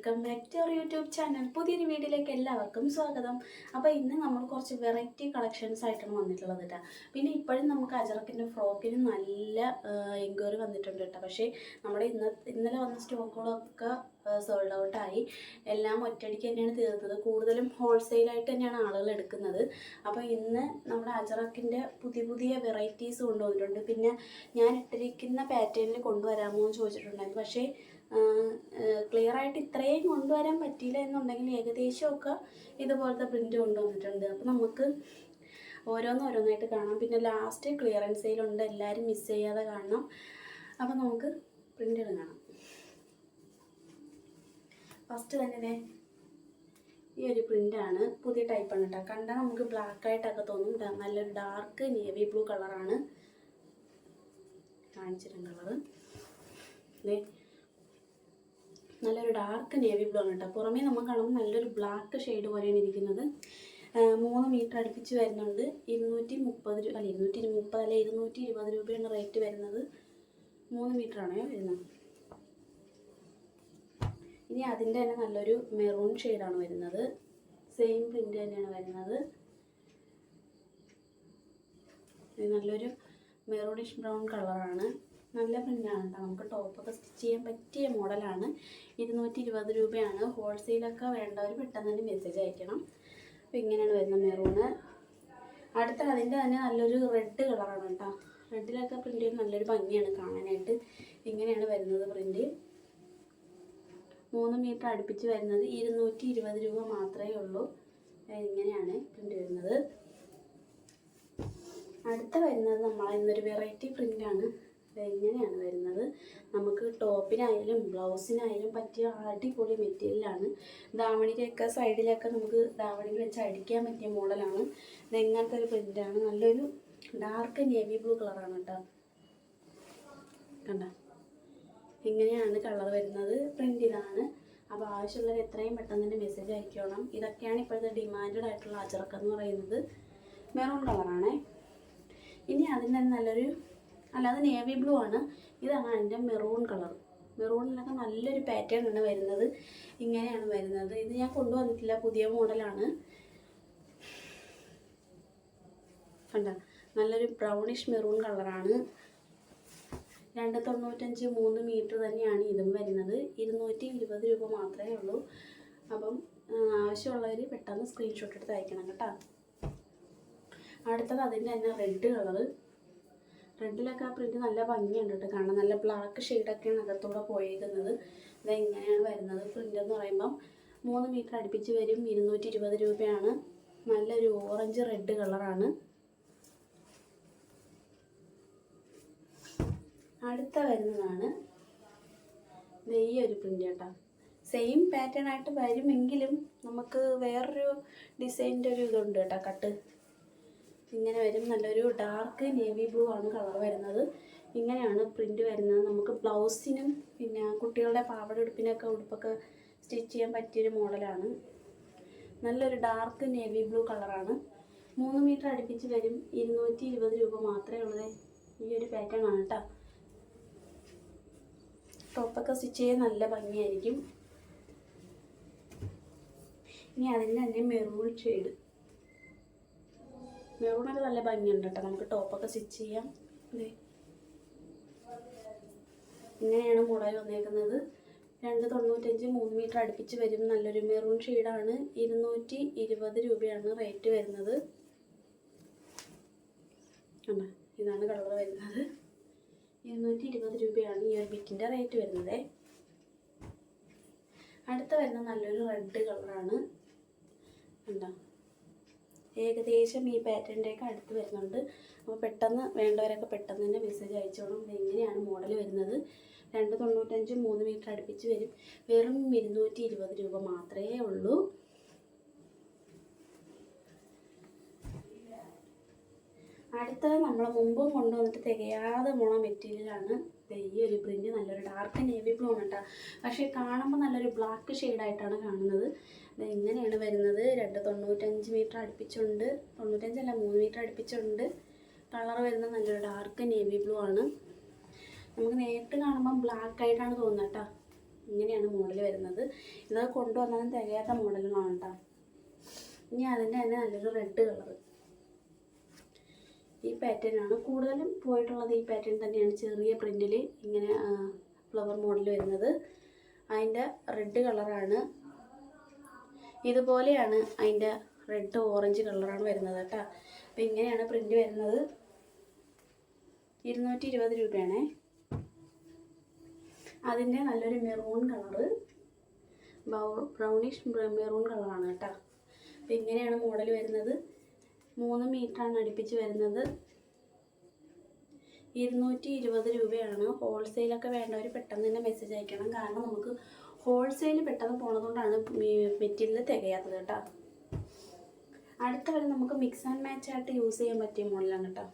Welcome back to our YouTube channel. പുതിയൊരു വീഡിയോയിലേക്ക് എല്ലാവർക്കും സ്വാഗതം. അപ്പോൾ ഇന്ന് നമ്മൾ കുറച്ച് വെറൈറ്റി കളക്ഷൻസ് ആയിട്ടാണ് വന്നിട്ടുള്ളത് കേട്ടോ പിന്നെ ഇപ്പോഴും നമുക്ക് അജറക്കിന്റെ ഫ്രോക്കിന് നല്ല എൻക്വയറി വന്നിട്ടുണ്ട് കേട്ടോ പക്ഷേ നമ്മുടെ ഇന്ന ഇന്നലെ വന്ന സ്റ്റോക്കുകളൊക്കെ സോൾഡ് ഔട്ടായി എല്ലാം ഒറ്റയടിക്ക് തന്നെയാണ് തീർന്നത്. കൂടുതലും ഹോൾസെയിലായിട്ട് തന്നെയാണ് ആളുകൾ എടുക്കുന്നത്. അപ്പോൾ ഇന്ന് നമ്മുടെ അജറക്കിന്റെ പുതിയ പുതിയ വെറൈറ്റീസ് കൊണ്ടുവന്നിട്ടുണ്ട്. പിന്നെ ഞാൻ ഇട്ടിരിക്കുന്ന പാറ്റേണിൽ കൊണ്ടുവരാമോ എന്ന് ചോദിച്ചിട്ടുണ്ടായിരുന്നു. പക്ഷേ ക്ലിയർ ആയിട്ട് ഇത്രയും കൊണ്ടുവരാൻ പറ്റിയില്ല എന്നുണ്ടെങ്കിൽ ഏകദേശമൊക്കെ ഇതുപോലത്തെ പ്രിന്റ് കൊണ്ടുവന്നിട്ടുണ്ട്. അപ്പോൾ നമുക്ക് ഓരോന്ന് ഓരോന്നായിട്ട് കാണാം. പിന്നെ ലാസ്റ്റ് ക്ലിയറൻസ് എല്ലാവരും മിസ് ചെയ്യാതെ കാണണം. അപ്പോൾ നമുക്ക് പ്രിന്റുകൾ കാണാം. ഫസ്റ്റ് തന്നെ ഈ ഒരു പ്രിന്റാണ് പുതിയ ടൈപ്പാണ് കേട്ടോ കണ്ടാൽ നമുക്ക് ബ്ലാക്ക് ആയിട്ടൊക്കെ തോന്നും. നല്ലൊരു ഡാർക്ക് നേവി ബ്ലൂ കളറാണ് കാണിച്ചിട്ടുണ്ട് കളറ് നല്ലൊരു ഡാർക്ക് നേവി ബ്ലൂ ആണ് കേട്ടോ. പുറമേ നമുക്ക് കാണുമ്പോൾ നല്ലൊരു ബ്ലാക്ക് ഷെയ്ഡ് പോലെയാണ് ഇരിക്കുന്നത്. മൂന്ന് മീറ്റർ അടുപ്പിച്ച് വരുന്നുണ്ട്. ഇരുന്നൂറ്റി മുപ്പത് രൂപ അല്ല ഇരുന്നൂറ്റി മുപ്പത് അല്ല ഇരുന്നൂറ്റി ഇരുപത് രൂപയാണ് റേറ്റ് വരുന്നത്. മൂന്ന് മീറ്റർ ആണേ വരുന്നത്. ഇനി അതിന്റെ തന്നെ നല്ലൊരു മെറൂൺ ഷെയ്ഡാണ് വരുന്നത്. സെയിം പ്രിന്റ് തന്നെയാണ് വരുന്നത്. നല്ലൊരു മെറൂണിഷ് ബ്രൗൺ കളറാണ് നല്ല പ്രിന്റാണ് കേട്ടോ നമുക്ക് ടോപ്പൊക്കെ സ്റ്റിച്ച് ചെയ്യാൻ പറ്റിയ മോഡലാണ് ഇരുന്നൂറ്റി ഇരുപത് രൂപയാണ്. ഹോൾസെയിലൊക്കെ വേണ്ടവർ പെട്ടെന്ന് തന്നെ മെസ്സേജ് അയക്കണം. അപ്പോൾ ഇങ്ങനെയാണ് വരുന്നത് മെറൂണ് അടുത്ത അതിന്റെ തന്നെ നല്ലൊരു റെഡ് കളറാണ് കേട്ടോ റെഡിലൊക്കെ പ്രിന്റ് ചെയ്യുന്ന നല്ലൊരു ഭംഗിയാണ് കാണാനായിട്ട്. ഇങ്ങനെയാണ് വരുന്നത് പ്രിന്റ് മൂന്ന് മീറ്റർ അടുപ്പിച്ച് വരുന്നത് ഇരുന്നൂറ്റി ഇരുപത് രൂപ മാത്രമേ ഉള്ളൂ. ഇങ്ങനെയാണ് പ്രിന്റ് വരുന്നത്. അടുത്ത വരുന്നത് നമ്മൾ ഇന്നൊരു വെറൈറ്റി പ്രിന്റാണ് ഇങ്ങനെയാണ് വരുന്നത്. നമുക്ക് ടോപ്പിനായാലും ബ്ലൗസിനായാലും പറ്റിയ അടിപൊളി മെറ്റീരിയലാണ് ദാവണിയിലൊക്കെ സൈഡിലൊക്കെ നമുക്ക് ദാവണിയിൽ വെച്ച് അടിക്കാൻ പറ്റിയ മോഡലാണ്. ഇത് ഇങ്ങനത്തെ ഒരു പ്രിന്റാണ് നല്ലൊരു ഡാർക്ക് നേവി ബ്ലൂ കളറാണ് കേട്ടോ. കണ്ട? ഇങ്ങനെയാണ് കളർ വരുന്നത്. പ്രിന്റ് ഇതാണ്. അപ്പോൾ ആവശ്യമുള്ളവർ എത്രയും പെട്ടെന്ന് തന്നെ മെസ്സേജ് അയക്കണം. ഇതൊക്കെയാണ് ഇപ്പോഴത്തെ ഡിമാൻഡഡ് ആയിട്ടുള്ള അജറക്ക എന്ന് പറയുന്നത്. മെറൂൺ കളറാണേ ഇനി അതിന് തന്നെ നല്ലൊരു അല്ലാതെ നേവി ബ്ലൂ ആണ്. ഇതാണ് അതിന്റെ മെറൂൺ കളർ മെറൂണിലൊക്കെ നല്ലൊരു പാറ്റേൺ ആണ് വരുന്നത്. ഇങ്ങനെയാണ് വരുന്നത്. ഇത് ഞാൻ കൊണ്ടുവന്നിട്ടില്ല. പുതിയ മോഡലാണ് കണ്ട? നല്ലൊരു ബ്രൗണിഷ് മെറൂൺ കളറാണ് രണ്ട് തൊണ്ണൂറ്റഞ്ച് മൂന്ന് മീറ്റർ തന്നെയാണ് ഇതും വരുന്നത്. ഇരുന്നൂറ്റി ഇരുപത് രൂപ മാത്രമേ ഉള്ളൂ. അപ്പം ആവശ്യമുള്ളവർ പെട്ടെന്ന് സ്ക്രീൻഷോട്ട് എടുത്ത് അയക്കണം കേട്ടോ. അടുത്തത് അതിന്റെ തന്നെ റെഡ് കളറ് റെഡിലൊക്കെ ആ പ്രിന്റ് നല്ല ഭംഗിയുണ്ട് കേട്ടോ. കാണാൻ നല്ല ബ്ലാക്ക് ഷെയ്ഡൊക്കെയാണ് അകത്തൂടെ പോയേക്കുന്നത്. ഇത് ഇങ്ങനെയാണ് വരുന്നത് പ്രിന്റ് എന്ന് പറയുമ്പം. മൂന്ന് മീറ്റർ അടുപ്പിച്ച് വരും. ഇരുന്നൂറ്റി ഇരുപത് രൂപയാണ്. നല്ലൊരു ഓറഞ്ച് റെഡ് കളറാണ് അടുത്ത വരുന്നതാണ്. ഈ ഒരു പ്രിന്റ് കേട്ടോ. സെയിം പാറ്റേൺ ആയിട്ട് വരുമെങ്കിലും നമുക്ക് വേറൊരു ഡിസൈന്റെ ഒരു ഇതുണ്ട് കേട്ടോ കട്ട് ഇങ്ങനെ വരും. നല്ലൊരു ഡാർക്ക് നേവി ബ്ലൂ ആണ് കളർ വരുന്നത്. ഇങ്ങനെയാണ് പ്രിന്റ് വരുന്നത്. നമുക്ക് ബ്ലൗസിനും പിന്നെ കുട്ടികളുടെ പാവട ഉടുപ്പിനൊക്കെ ഉടുപ്പൊക്കെ സ്റ്റിച്ച് ചെയ്യാൻ പറ്റിയൊരു മോഡലാണ് നല്ലൊരു ഡാർക്ക് നേവി ബ്ലൂ കളറാണ് മൂന്ന് മീറ്റർ അടുപ്പിച്ച് വരും. ഇരുന്നൂറ്റി ഇരുപത് രൂപ മാത്രമേ ഉള്ളൂ. ഈ ഒരു പാറ്റേൺ ആണ് കേട്ടോ ടോപ്പൊക്കെ സ്റ്റിച്ച് ചെയ്യാൻ നല്ല ഭംഗിയായിരിക്കും. ഇനി അതിന് തന്നെ മെറൂൺ ഷെയ്ഡ് മെറൂണൊക്കെ നല്ല ഭംഗിയുണ്ട് കേട്ടോ. നമുക്ക് ടോപ്പൊക്കെ സ്റ്റിച്ച് ചെയ്യാം. ഇങ്ങനെയാണ് മോഡൽ വന്നേക്കുന്നത്. രണ്ട് തൊണ്ണൂറ്റഞ്ച് മൂന്ന് മീറ്റർ അടുപ്പിച്ച് വരും. നല്ലൊരു മെറൂൺ ഷെയ്ഡാണ് ഇരുന്നൂറ്റി ഇരുപത് രൂപയാണ് റേറ്റ് വരുന്നത്. ഇതാണ് കളർ വരുന്നത്. ഇരുന്നൂറ്റി ഇരുപത് രൂപയാണ് ഈ ഒരു ബിറ്റിന്റെ റേറ്റ് വരുന്നത്. അടുത്ത വരുന്ന നല്ലൊരു റെഡ് കളറാണ് കണ്ടോ? ഏകദേശം ഈ പാറ്റേണിന്റെയൊക്കെ അടുത്ത് വരുന്നുണ്ട്. അപ്പോൾ പെട്ടെന്ന് വേണ്ടവരൊക്കെ പെട്ടെന്ന് തന്നെ മെസ്സേജ് അയച്ചോളും. ഇങ്ങനെയാണ് മോഡൽ വരുന്നത്? രണ്ട് തൊണ്ണൂറ്റഞ്ച് മൂന്ന് മീറ്റർ അടുപ്പിച്ച് വരും. വെറും ഇരുന്നൂറ്റി ഇരുപത് രൂപ മാത്രമേ ഉള്ളൂ. അടുത്തത് നമ്മൾ മുമ്പും കൊണ്ടുവന്നിട്ട് തികയാതെ പോണ മെറ്റീരിയലാണ്. ഈ ഒരു പ്രിന്റ് നല്ലൊരു ഡാർക്ക് നേവി ബ്ലൂ ആണ് കേട്ടോ പക്ഷേ കാണുമ്പോൾ നല്ലൊരു ബ്ലാക്ക് ഷെയ്ഡായിട്ടാണ് കാണുന്നത്. ദേ ഇങ്ങനെയാണ് വരുന്നത്. രണ്ട് തൊണ്ണൂറ്റഞ്ച് മീറ്റർ അടുപ്പിച്ചുണ്ട്. തൊണ്ണൂറ്റഞ്ചല്ല മൂന്ന് മീറ്റർ അടുപ്പിച്ചുണ്ട്. കളർ വരുന്നത് നല്ലൊരു ഡാർക്ക് നേവി ബ്ലൂ ആണ്. നമുക്ക് നേരിട്ട് കാണുമ്പോൾ ബ്ലാക്ക് ആയിട്ടാണ് തോന്നുന്നത് കേട്ടോ ഇങ്ങനെയാണ് മോഡൽ വരുന്നത്. ഇത് കൊണ്ടുവന്നാലും തികയാത്ത മോഡലുകളാണ് കേട്ടോ ഇനി അതിന്റെ തന്നെ നല്ലൊരു റെഡ് കളർ ഈ പാറ്റേൺ ആണ്. കൂടുതലും പോയിട്ടുള്ളത് ഈ പാറ്റേൺ തന്നെയാണ് ചെറിയ പ്രിന്റിൽ ഇങ്ങനെ ഫ്ലവർ മോഡൽ വരുന്നത്. അതിന്റെ റെഡ് കളറാണ് ഇതുപോലെയാണ് അതിന്റെ റെഡ് ഓറഞ്ച് കളറാണ് വരുന്നത് കേട്ടോ. അപ്പോൾ ഇങ്ങനെയാണ് പ്രിന്റ് വരുന്നത്. ഇരുന്നൂറ്റി ഇരുപത് രൂപയാണേ. അതിന്റെ നല്ലൊരു മെറൂൺ കളറ് ബ്രൗണിഷ് മെറൂൺ കളറാണ് കേട്ടോ. അപ്പോൾ ഇങ്ങനെയാണ് മോഡൽ വരുന്നത്. മൂന്ന് ആണ് അടുപ്പിച്ച് വരുന്നത്. ഇരുന്നൂറ്റി ഇരുപത് രൂപയാണ്. ഹോൾസെയിലൊക്കെ വേണ്ടവർ പെട്ടെന്ന് തന്നെ മെസ്സേജ് അയക്കണം. കാരണം നമുക്ക് ഹോൾസെയിൽ പെട്ടെന്ന് പോണതുകൊണ്ടാണ് മെറ്റീരിയൽ തികയാത്തത് കേട്ടോ. അടുത്ത വരെ നമുക്ക് മിക്സ് ആൻഡ് മാച്ച് ആയിട്ട് യൂസ് ചെയ്യാൻ പറ്റിയ മോഡലാണ് കേട്ടോ.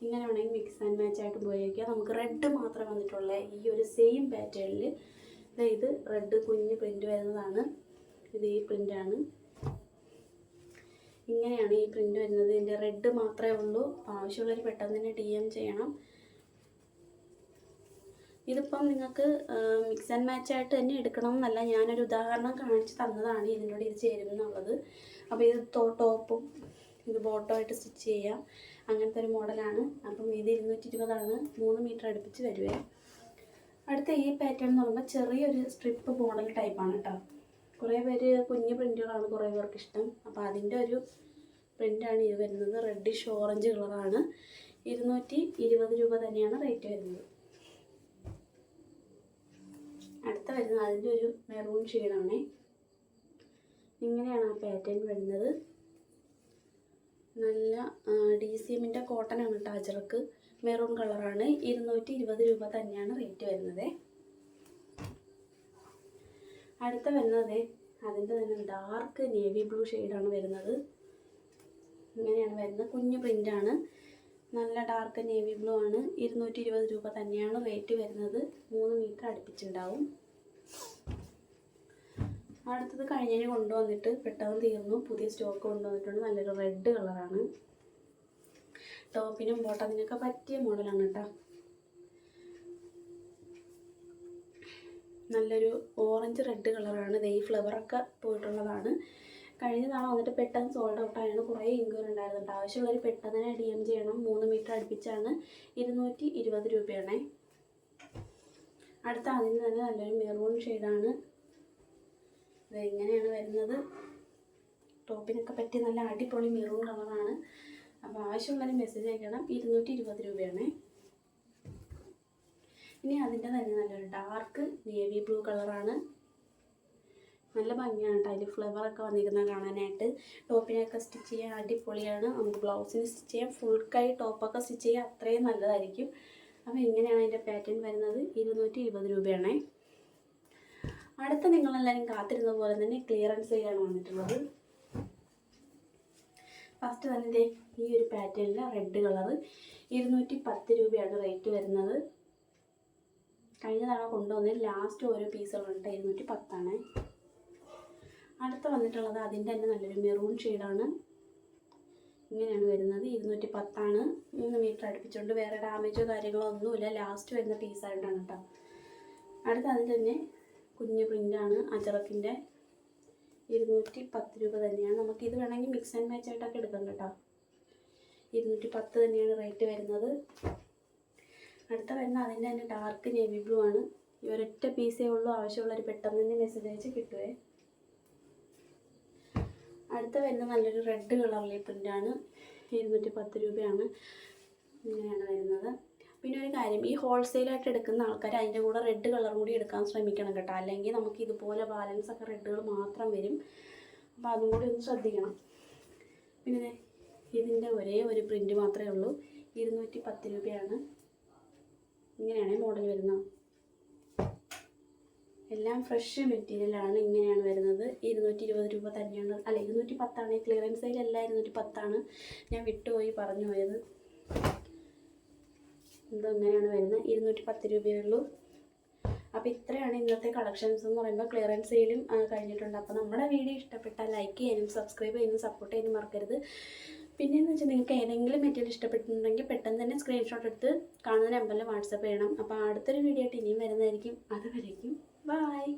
ഇങ്ങനെ വേണമെങ്കിൽ മിക്സ് ആൻഡ് മാച്ച് ആയിട്ട് ഉപയോഗിക്കാം. നമുക്ക് റെഡ് മാത്രം വന്നിട്ടുള്ള ഈ ഒരു സെയിം പാറ്റേണിൽ ഇത് റെഡ് കുഞ്ഞ് പ്രിന്റ് വരുന്നതാണ്. ഇത് ഈ പ്രിന്റാണ് ഇങ്ങനെയാണ് ഈ പ്രിന്റ് വരുന്നത്. ഇതിന്റെ റെഡ് മാത്രമേ ഉള്ളൂ. ആവശ്യമുള്ളവർ പെട്ടെന്ന് തന്നെ ഡി എം ചെയ്യണം. ഇതിപ്പം നിങ്ങൾക്ക് മിക്സ് ആൻഡ് മാച്ച് ആയിട്ട് തന്നെ എടുക്കണം എന്നല്ല. ഞാനൊരു ഉദാഹരണം കാണിച്ച് തന്നതാണ് ഇതിനോട് ഇത് ചേരും എന്നുള്ളത് അപ്പോൾ ഇത് ടോപ്പും ഇത് ബോട്ടമായിട്ട് സ്റ്റിച്ച് ചെയ്യാം. അങ്ങനത്തെ ഒരു മോഡലാണ്. അപ്പം ഇത് ഇരുന്നൂറ്റി ഇരുപതാണ് മൂന്ന് മീറ്റർ അടുപ്പിച്ച് വരുവേ. അടുത്ത ഈ പാറ്റേൺ എന്ന് പറയുമ്പോൾ ചെറിയൊരു സ്ട്രിപ്പ് മോഡൽ ടൈപ്പാണ് കേട്ടോ കുറേ പേര് കുഞ്ഞു പ്രിന്റുകളാണ് കുറേ പേർക്ക് ഇഷ്ടം അപ്പോൾ അതിന്റെ ഒരു പ്രിന്റാണ് ഇത് വരുന്നത്. റെഡിഷ് ഓറഞ്ച് കളറാണ്. ഇരുന്നൂറ്റി ഇരുപത് രൂപ തന്നെയാണ് റേറ്റ് വരുന്നത്. അടുത്ത വരുന്നത് അതിന്റെ ഒരു മെറൂൺ ഷെയ്ഡാണേ. ഇങ്ങനെയാണ് ആ പാറ്റേൺ വരുന്നത്. നല്ല ഡി സി എമ്മിന്റെ കോട്ടൺ ആണ് കേട്ടോ അജറക്ക് മെറൂൺ കളറാണ്. ഇരുന്നൂറ്റി ഇരുപത് രൂപ തന്നെയാണ് റേറ്റ് വരുന്നത്. അടുത്ത വരുന്നത് അതിന്റെ തന്നെ ഡാർക്ക് നേവി ബ്ലൂ ഷെയ്ഡാണ് വരുന്നത്. ഇങ്ങനെയാണ് വരുന്നത്. കുഞ്ഞു പ്രിന്റാണ് നല്ല ഡാർക്ക് നേവി ബ്ലൂ ആണ്. ഇരുന്നൂറ്റി ഇരുപത് രൂപ തന്നെയാണ് റേറ്റ് വരുന്നത്. മൂന്ന് മീറ്റർ അടുപ്പിച്ചുണ്ടാവും. അടുത്തത് കഴിഞ്ഞതിന് കൊണ്ടുവന്നിട്ട് പെട്ടെന്ന് തീർന്നു. പുതിയ സ്റ്റോക്ക് കൊണ്ടുവന്നിട്ടുണ്ട്. നല്ലൊരു റെഡ് കളറാണ് ടോപ്പിനും ബോട്ടത്തിനൊക്കെ പറ്റിയ മോഡലാണ് കേട്ടോ നല്ലൊരു ഓറഞ്ച് റെഡ് കളറാണ്. ദേ ഈ ഫ്ലവറൊക്കെ പോയിട്ടുള്ളതാണ്. കഴിഞ്ഞ തവണ വന്നിട്ട് പെട്ടെന്ന് സോൾഡ് ഔട്ട് ആയാണ്. കുറേ ഇൻക്വയറി ഉണ്ടായിരുന്നുണ്ട് ആവശ്യമുള്ളവർ പെട്ടെന്ന് തന്നെ ഡി എം ചെയ്യണം. മൂന്ന് മീറ്റർ അടുപ്പിച്ചാണ്. ഇരുന്നൂറ്റി ഇരുപത് രൂപയാണേ. അടുത്ത അതിന് തന്നെ നല്ലൊരു മെറൂൺ ഷെയ്ഡാണ് ഇത് ഇങ്ങനെയാണ് വരുന്നത്. ടോപ്പിനൊക്കെ പറ്റിയ നല്ല അടിപൊളി മെറൂൺ കളറാണ് അപ്പോൾ ആവശ്യമുള്ളവർ മെസ്സേജ് അയക്കണം. ഇരുന്നൂറ്റി ഇരുപത് രൂപയാണേ. ഇനി അതിന്റെ തന്നെ നല്ലൊരു ഡാർക്ക് നേവി ബ്ലൂ കളറാണ് നല്ല ഭംഗിയാണ് കേട്ടോ. അതിൽ ഫ്ലവറൊക്കെ വന്നിരിക്കുന്നത് കാണാനായിട്ട്. ടോപ്പിനൊക്കെ സ്റ്റിച്ച് ചെയ്യാൻ അടിപൊളിയാണ്. നമുക്ക് ബ്ലൗസിന് സ്റ്റിച്ച് ചെയ്യാം. ഫുൾ കൈ ടോപ്പൊക്കെ സ്റ്റിച്ച് ചെയ്യാൻ അത്രയും നല്ലതായിരിക്കും. അപ്പോൾ ഇങ്ങനെയാണ് അതിന്റെ പാറ്റേൺ വരുന്നത്. ഇരുന്നൂറ്റി ഇരുപത് രൂപയാണേ. അടുത്ത നിങ്ങളെല്ലാവരും കാത്തിരുന്ന പോലെ തന്നെ ക്ലിയറൻസ് ചെയ്യാണ് വന്നിട്ടുള്ളത്. ഫസ്റ്റ് തന്നെ ഈ ഒരു പാറ്റേണിൽ റെഡ് കളർ ഇരുന്നൂറ്റി പത്ത് രൂപയാണ് റേറ്റ് വരുന്നത്. കഴിഞ്ഞ തവണ കൊണ്ടുവന്നത് ലാസ്റ്റ് ഓരോ പീസുകളുണ്ട് ഇരുന്നൂറ്റി പത്താണ് അടുത്ത് വന്നിട്ടുള്ളത് അതിന്റെ തന്നെ നല്ലൊരു മെറൂൺ ഷെയ്ഡാണ് ഇങ്ങനെയാണ് വരുന്നത്. ഇരുന്നൂറ്റി പത്താണ് മൂന്ന് മീറ്റർ അടുപ്പിച്ചുകൊണ്ട് വേറെ ഡാമേജോ കാര്യങ്ങളോ ഒന്നുമില്ല. ലാസ്റ്റ് വരുന്ന പീസായിട്ടാണ് കേട്ടോ. അടുത്ത അതിൽ തന്നെ കുഞ്ഞു പ്രിന്റാണ് അജറക്കിന്റെ ഇരുന്നൂറ്റി പത്ത് രൂപ തന്നെയാണ്. നമുക്ക് ഇത് വേണമെങ്കിൽ മിക്സ് ആൻഡ് മാച്ച് ആയിട്ടൊക്കെ എടുക്കാം കേട്ടോ. ഇരുന്നൂറ്റി പത്ത് തന്നെയാണ് റേറ്റ് വരുന്നത്. അടുത്ത വരുന്ന അതിന്റെ തന്നെ ഡാർക്ക് നേവി ബ്ലൂ ആണ്. ഈ ഒരൊറ്റ പീസേ ഉള്ളൂ. ആവശ്യമുള്ളവർ പെട്ടെന്ന് തന്നെ മെസ്സേജ് അയച്ച് കിട്ടുവേ. അടുത്ത വരുന്ന നല്ലൊരു റെഡ് കളറിലെ പ്രിന്റാണ് ഇരുന്നൂറ്റി പത്ത് രൂപയാണ്. ഇങ്ങനെയാണ് വരുന്നത്. പിന്നെ ഒരു കാര്യം ഈ ഹോൾസെയിലായിട്ട് എടുക്കുന്ന ആൾക്കാർ അതിന്റെ കൂടെ റെഡ് കളറും കൂടി എടുക്കാൻ ശ്രമിക്കണം കേട്ടോ. അല്ലെങ്കിൽ നമുക്ക് ഇതുപോലെ ബാലൻസ് ഒക്കെ റെഡുകൾ മാത്രം വരും. അപ്പോൾ അതും കൂടി ഒന്ന് ശ്രദ്ധിക്കണം. പിന്നെ ഇതിന്റെ ഒരേ ഒരു പ്രിന്റ് മാത്രമേ ഉള്ളൂ. ഇരുന്നൂറ്റി പത്ത് രൂപയാണ്. ഇങ്ങനെയാണ് മോഡൽ വരുന്നത്. എല്ലാം ഫ്രഷ് മെറ്റീരിയലാണ് ഇങ്ങനെയാണ് വരുന്നത്. ഇരുന്നൂറ്റി ഇരുപത് രൂപ തന്നെയാണ്. അല്ല ഇരുന്നൂറ്റി പത്താണ് ക്ലിയറൻസ് സെയിലെല്ലാം ഇരുന്നൂറ്റി പത്താണ് ഞാൻ വിട്ടുപോയി പറഞ്ഞു പോയത്. ഇത് ഇങ്ങനെയാണ് വരുന്നത്. ഇരുന്നൂറ്റി പത്ത് രൂപയേ ഉള്ളൂ. അപ്പോൾ ഇത്രയാണ് ഇന്നത്തെ കളക്ഷൻസ് എന്ന് പറയുമ്പോൾ ക്ലിയറൻസ് സെയിലും കഴിഞ്ഞിട്ടുണ്ട്. അപ്പോൾ നമ്മുടെ വീഡിയോ ഇഷ്ടപ്പെട്ടാൽ ലൈക്ക് ചെയ്യാനും സബ്സ്ക്രൈബ് ചെയ്യാനും സപ്പോർട്ട് ചെയ്യാനും മറക്കരുത്. പിന്നെയെന്ന് വെച്ചാൽ നിങ്ങൾക്ക് ഏതെങ്കിലും മെറ്റീരിയൽ ഇഷ്ടപ്പെട്ടിട്ടുണ്ടെങ്കിൽ പെട്ടെന്ന് തന്നെ സ്ക്രീൻഷോട്ട് എടുത്ത് കാണുന്ന നമ്പറിൽ വാട്സപ്പ് ചെയ്യണം. അപ്പോൾ അടുത്തൊരു വീഡിയോ ആയിട്ട് ഇനിയും വരുന്നതായിരിക്കും. അതുവരേക്കും. ബായ്